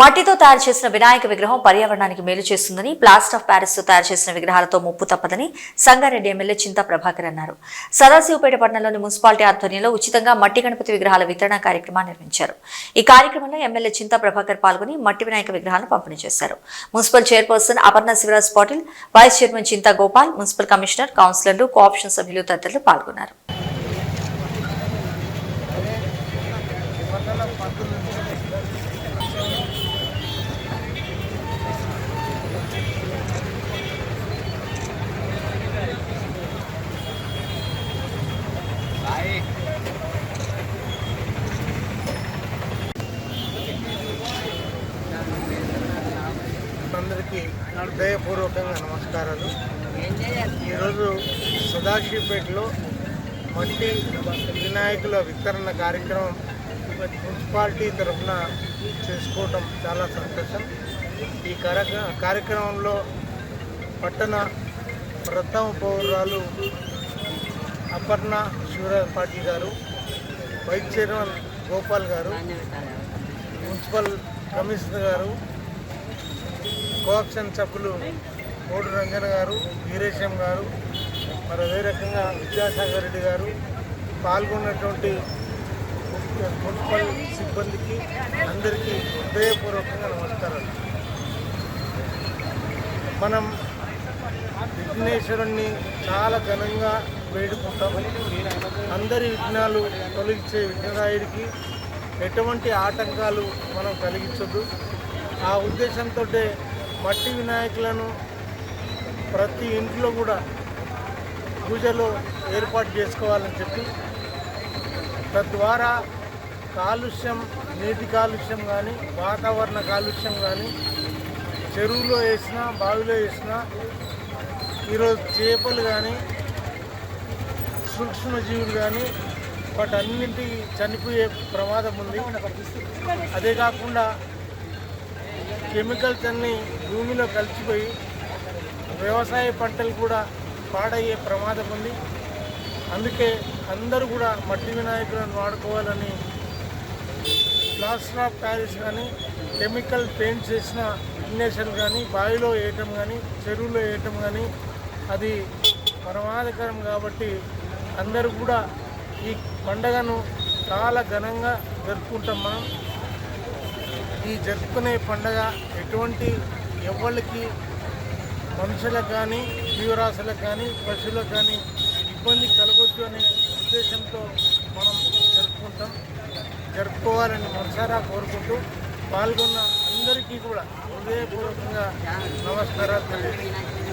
మట్టితో తయారు చేసిన వినాయక విగ్రహం పర్యావరణానికి మేలు చేస్తుందని ప్లాస్టర్ ఆఫ్ ప్యారిస్తో తయారు చేసిన విగ్రహాలతో ముప్పు తప్పదని సంగారెడ్డి ఎమ్మెల్యే చింతా ప్రభాకర్ అన్నారు. సదాశివపేట పట్టణంలోని మున్సిపాలిటీ ఆధ్వర్యంలో ఉచితంగా మట్టి గణపతి విగ్రహాల వితరణ కార్యక్రమాన్ని నిర్వహించారు. ఈ కార్యక్రమంలో ఎమ్మెల్యే చింతా ప్రభాకర్ పాల్గొని మట్టి వినాయక విగ్రహాలను పంపిణీ చేశారు. Municipal chairperson Aparna Shivaraj Patil vice chairman Chinta Gopal municipal commissioner కౌన్సిలర్లు కోఆప్షన్ సభ్యులు తదితరులు పాల్గొన్నారు. అందరికీ హృదయపూర్వకంగా నమస్కారాలు. ఈరోజు సదాశివపేటలో మట్టి వినాయకుల వితరణ కార్యక్రమం మున్సిపాలిటీ తరఫున చేసుకోవటం చాలా సంతోషం. ఈ కార్యక్ర కార్యక్రమంలో పట్టణ ప్రథమ పౌరాలు అపర్ణ శివరాజ్ పాటిల్ గారు వైస్ చైర్మన్ గోపాల్ గారు మున్సిపల్ కమిషనర్ గారు కోఆప్షన్ సభ్యులు కోడి రంజన్ గారు వీరేశం గారు మరి అదే రకంగా విద్యాసాగర్ రెడ్డి గారు పాల్గొన్నటువంటి మున్సిపల్ సిబ్బందికి అందరికీ హృదయపూర్వకంగా నమస్కారాలు. మనం విఘ్నేశ్వరుణ్ణి చాలా ఘనంగా వేడుకుంటాం అందరి విఘ్నాలు తొలగించే విఘ్నరాయుడికి ఎటువంటి ఆటంకాలు మనం కలిగించొద్దు. ఆ ఉద్దేశంతో మట్టి వినాయకులను ప్రతి ఇంట్లో కూడా పూజలో ఏర్పాటు చేసుకోవాలని చెప్పి తద్వారా కాలుష్యం నీటి కాలుష్యం కానీ వాతావరణ కాలుష్యం కానీ చెరువులో వేసినా బావిలో వేసినా ఈరోజు చేపలు కానీ సూక్ష్మజీవులు కానీ వాటన్నింటి చనిపోయే ప్రమాదం ఉంది. అదే కాకుండా కెమికల్స్ అన్నీ భూమిలో కలిసిపోయి వ్యవసాయ పంటలు కూడా పాడయ్యే ప్రమాదం ఉంది. అందుకే అందరూ కూడా మట్టి వినాయకులను వాడుకోవాలని ప్లాస్టర్ ఆఫ్ ప్యారిస్ కానీ కెమికల్ పెయింట్ చేసిన విఘ్నేశ్వర్ కానీ బావిలో వేయటం కానీ చెరువులో వేయటం కానీ అది ప్రమాదకరం కాబట్టి అందరూ కూడా ఈ పండగను చాలా ఘనంగా జరుపుకుంటాం మనం. ఈ జరుపుకునే పండగ ఎటువంటి ఎవరికి మనుషులకు కానీ జీవరాశులకు కానీ పశువులకు కానీ ఇబ్బంది కలగొచ్చు అనే ఉద్దేశంతో మనం జరుపుకుంటాం. జరుపుకోవాలని మనసారా కోరుకుంటూ పాల్గొన్న అందరికీ కూడా హృదయపూర్వకంగా నమస్కారాలు తెలియజేస్తున్నాను